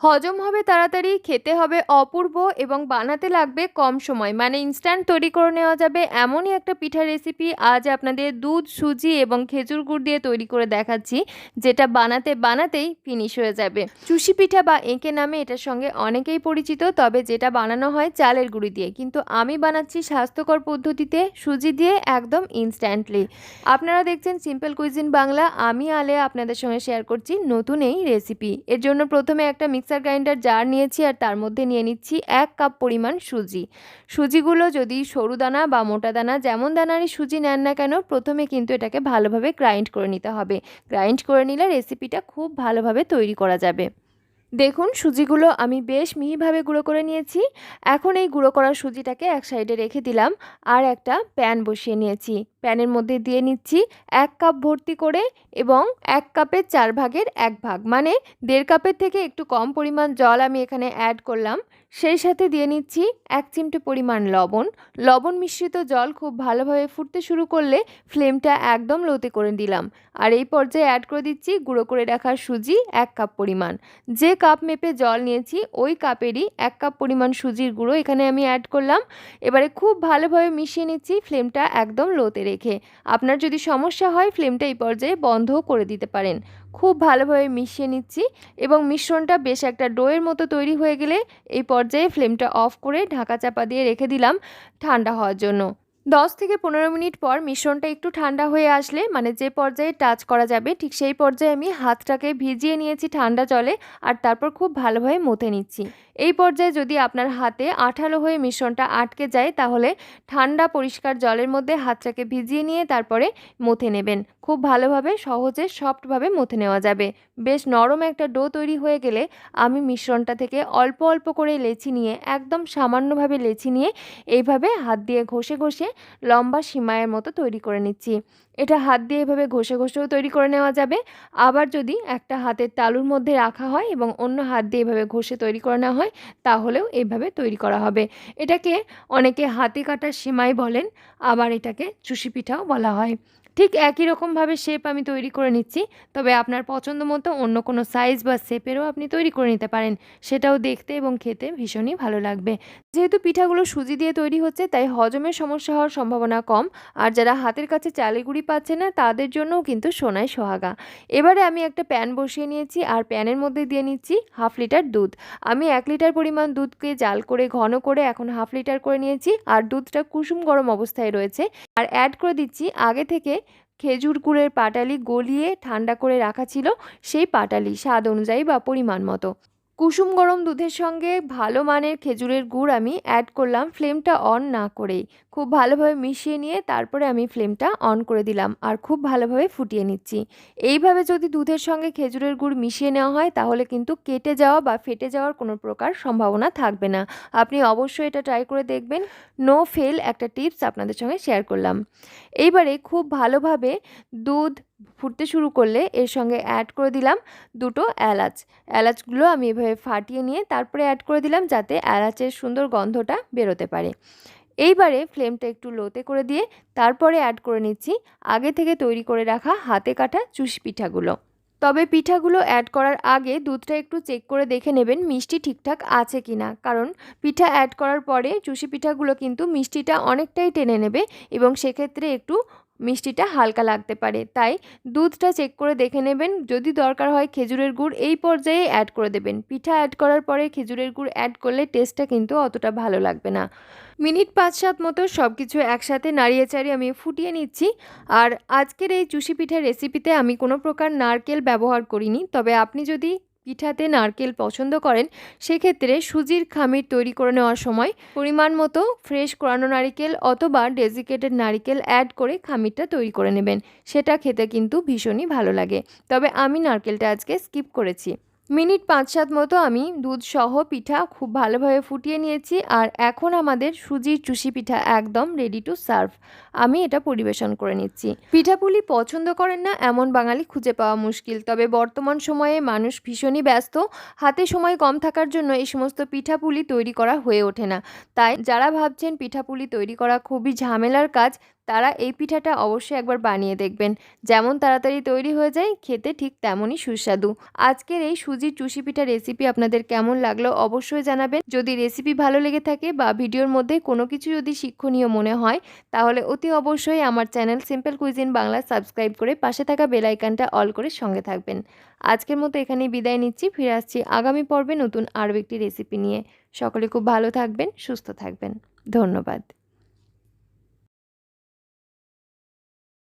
হজম হবে তাড়াতাড়ি খেতে হবে অপূর্ব এবং বানাতে লাগবে কম সময়। মানে ইনস্ট্যান্ট তৈরি করে নেওয়া যাবে এমনই একটা পিঠা রেসিপি আজ আপনাদের দুধ, সুজি এবং খেজুর গুড় দিয়ে তৈরি করে দেখাচ্ছি, যেটা বানাতে বানাতেই ফিনিশ হয়ে যাবে। চুষি পিঠা বা এঁকে নামে এটার সঙ্গে অনেকেই পরিচিত, তবে যেটা বানানো হয় চালের গুঁড়ি দিয়ে। কিন্তু আমি বানাচ্ছি স্বাস্থ্যকর পদ্ধতিতে সুজি দিয়ে একদম ইনস্ট্যান্টলি আপনারা দেখছেন সিম্পল কুইজিন বাংলা আমি আলে আপনাদের সঙ্গে শেয়ার করছি নতুন এই রেসিপি এর জন্য প্রথমে একটা মিক্সার গ্রাইন্ডার জার নিয়েছি আর তার মধ্যে নিয়ে নিচ্ছি এক কাপ পরিমাণ সুজি। সুজিগুলো যদি সরু দানা বা মোটা দানা যেমন দানারই সুজি নেন না কেন প্রথমে কিন্তু এটাকে ভালোভাবে গ্রাইন্ড করে নিতে হবে। গ্রাইন্ড করে নিলে রেসিপিটা খুব ভালোভাবে তৈরি করা যাবে। দেখুন, সুজিগুলো আমি বেশ মিহিভাবে গুঁড়ো করে নিয়েছি। এখন এই গুঁড়ো করা সুজিটাকে এক সাইডে রেখে দিলাম আর একটা প্যান বসিয়ে নিয়েছি। প্যানের মধ্যে দিয়ে নিচ্ছি এক কাপ ভর্তি করে এবং এক কাপের চার ভাগের এক ভাগ। মানে দেড় কাপের থেকে একটু কম পরিমাণ জল আমি এখানে অ্যাড করলাম। সেই সাথে দিয়ে নিচ্ছি এক চিমটে পরিমাণ লবণ। লবণ মিশ্রিত জল খুব ভালোভাবে ফুটতে শুরু করলে ফ্লেমটা একদম লোতে করে দিলাম। আর এই পর্যায়ে অ্যাড করে দিচ্ছি গুঁড়ো করে রাখা সুজি এক কাপ পরিমাণ। যে কাপ মেপে জল নিয়েছি, ওই কাপেরই এক কাপ পরিমাণ সুজির গুঁড়ো এখানে আমি অ্যাড করলাম। এবারে খুব ভালোভাবে মিশিয়ে নিচ্ছি ফ্লেমটা একদম লোতে রেখে। আপনার যদি সমস্যা হয় ফ্লেমটা এই পর্যায়ে বন্ধও করে দিতে পারেন। খুব ভালোভাবে মিশিয়ে নিচ্ছি এবং মিশ্রণটা বেশ একটা ডোয়ের মতো তৈরি হয়ে গেলে এই পর্যায়ে ফ্লেমটা অফ করে ঢাকা চাপা দিয়ে রেখে দিলাম ঠান্ডা হওয়ার জন্য। দশ থেকে পনেরো মিনিট পর মিশ্রণটা একটু ঠান্ডা হয়ে আসলে মানে যে পর্যায়ে টাচ করা যাবে, ঠিক সেই পর্যায়ে আমি হাতটাকে ভিজিয়ে নিয়েছি ঠান্ডা জলে আর তারপর খুব ভালোভাবে মথে নিচ্ছি। এই পর্যায়ে যদি আপনার হাতে আঠালো হয়ে মিশ্রণটা আটকে যায়, তাহলে ঠান্ডা পরিষ্কার জলের মধ্যে হাতটাকে ভিজিয়ে নিয়ে তারপরে মথে নেবেন। খুব ভালোভাবে, সহজে, সফটভাবে মথে নেওয়া যাবে। বেশ নরম একটা ডো তৈরি হয়ে গেলে আমি মিশ্রণটা থেকে অল্প অল্প করে লেচি নিয়ে, একদম সামান্যভাবে লেচি নিয়ে এইভাবে হাত দিয়ে ঘষে ঘষে লম্বা সীমায়ের মতো তৈরি করে নিচ্ছি। এটা হাত দিয়ে এভাবে ঘষে ঘষেও তৈরি করে নেওয়া যাবে। আবার যদি একটা হাতের তালুর মধ্যে রাখা হয় এবং অন্য হাত দিয়ে এভাবে ঘষে তৈরি করে নেওয়া হয়, তাহলেও এইভাবে তৈরি করা হবে। এটাকে অনেকে হাতে কাটার সীমাই বলেন, আবার এটাকে চুষি পিঠাও বলা হয়। ঠিক একই রকমভাবে শেপ আমি তৈরি করে নিচ্ছি। তবে আপনার পছন্দ মতো অন্য কোনো সাইজ বা শেপেরও আপনি তৈরি করে নিতে পারেন। সেটাও দেখতে এবং খেতে ভীষণই ভালো লাগবে। যেহেতু পিঠাগুলো সুজি দিয়ে তৈরি হচ্ছে, তাই হজমের সমস্যা হওয়ার সম্ভাবনা কম। আর যারা হাতের কাছে চালে গুঁড়ি পাচ্ছে না, তাদের জন্যও কিন্তু সোনায় সোহাগা। এবারে আমি একটা প্যান বসিয়ে নিয়েছি আর প্যানের মধ্যে দিয়ে নিচ্ছি হাফ লিটার দুধ। আমি এক লিটার পরিমাণ দুধকে জাল করে, ঘন করে এখন হাফ লিটার করে নিয়েছি। আর দুধটা কুসুম গরম অবস্থায় রয়েছে। আর অ্যাড করে দিচ্ছি আগে থেকে খেজুর গুড়ের পাটালি গলিয়ে ঠান্ডা করে রাখা ছিল সেই পাটালি স্বাদ অনুযায়ী বা পরিমাণ মতো। কুসুম গরম দুধের সঙ্গে ভালো মানের খেজুরের গুড় আমি অ্যাড করলাম ফ্লেমটা অন না করেই। খুব ভালোভাবে মিশিয়ে নিয়ে তারপরে আমি ফ্লেমটা অন করে দিলাম আর খুব ভালোভাবে ফুটিয়ে নিচ্ছি। এইভাবে যদি দুধের সঙ্গে খেজুরের গুড় মিশিয়ে নেওয়া হয় তাহলে কিন্তু কেটে যাওয়া বা ফেটে যাওয়ার কোনো প্রকার সম্ভাবনা থাকবে না। আপনি অবশ্যই এটা ট্রাই করে দেখবেন। নো ফেল একটা টিপস আপনাদের সঙ্গে শেয়ার করলাম। এইবারে খুব ভালোভাবে দুধ ফুটতে শুরু করলে এর সঙ্গে অ্যাড করে দিলাম দুটো এলাচ। এলাচগুলো আমি এভাবে ফাটিয়ে নিয়ে তারপরে অ্যাড করে দিলাম যাতে এলাচের সুন্দর গন্ধটা বেরোতে পারে। এইবারে ফ্লেমটা একটু লোতে করে দিয়ে তারপরে অ্যাড করে নিচ্ছি আগে থেকে তৈরি করে রাখা হাতে কাটা চুষি পিঠাগুলো। তবে পিঠাগুলো অ্যাড করার আগে দুধটা একটু চেক করে দেখে নেবেন মিষ্টি ঠিকঠাক আছে কি না কারণ পিঠা অ্যাড করার পরে চুষি পিঠাগুলো কিন্তু মিষ্টিটা অনেকটাই টেনে নেবে এবং সেক্ষেত্রে একটু মিষ্টিটা হালকা লাগতে পারে। তাই দুধটা চেক করে দেখে নেবেন। যদি দরকার হয় খেজুরের গুড়, এই পর্যায়ে অ্যাড করে দেবেন। পিঠা অ্যাড করার পরে খেজুরের গুড় অ্যাড করলে টেস্টটা কিন্তু অতটা ভালো লাগবে না। মিনিট পাঁচ সাত মতো সব কিছু একসাথে নাড়িয়ে চাড়িয়ে আমি ফুটিয়ে নিচ্ছি। আর আজকের এই চুষি পিঠার রেসিপিতে আমি কোনো প্রকার নারকেল ব্যবহার করিনি। তবে আপনি যদি পিঠাতে নারকেল পছন্দ করেন, সেক্ষেত্রে সুজির খামির তৈরি করে নেওয়ার সময় পরিমাণ মতো ফ্রেশ কোরানো নারিকেল অথবা ডেজিকেটেড নারিকেল অ্যাড করে খামিরটা তৈরি করে নেবেন। সেটা খেতে কিন্তু ভীষণই ভালো লাগে। তবে আমি নারকেলটা আজকে স্কিপ করেছি। মিনিট পাঁচ সাত মতো আমি দুধ সহ পিঠা খুব ভালোভাবে ফুটিয়ে নিয়েছি আর এখন আমাদের সুজির চুষি পিঠা একদম রেডি টু সার্ভ আমি এটা পরিবেশন করে নিচ্ছি। পিঠাপুলি পছন্দ করেন না এমন বাঙালি খুঁজে পাওয়া মুশকিল, তবে বর্তমান সময়ে মানুষ ভীষণই ব্যস্ত, হাতে সময় কম থাকার জন্য এই সমস্ত পিঠাপুলি তৈরি করা হয়ে ওঠে না। তাই যারা ভাবছেন পিঠাপুলি তৈরি করা খুবই ঝামেলার কাজ তারা এই পিঠাটা অবশ্যই একবার বানিয়ে দেখবেন। যেমন তাড়াতাড়ি তৈরি হয়ে যায়, খেতে ঠিক তেমনই সুস্বাদু। আজকের এই সুজির চুষি পিঠা রেসিপি আপনাদের কেমন লাগল অবশ্যই জানাবেন। যদি রেসিপি ভালো লেগে থাকে বা ভিডিওর মধ্যে কোনো কিছু যদি শিক্ষণীয় মনে হয়, তাহলে অতি অবশ্যই আমার channel simple cuisine Bangla subscribe করে পাশে থাকা বেলাইকানটা অল করে সঙ্গে থাকবেন। আজকের মতো এখানেই বিদায় নিচ্ছি, ফিরে আসছি আগামী পর্বে নতুন আরও একটি রেসিপি নিয়ে। সকলে খুব ভালো থাকবেন, সুস্থ থাকবেন। ধন্যবাদ।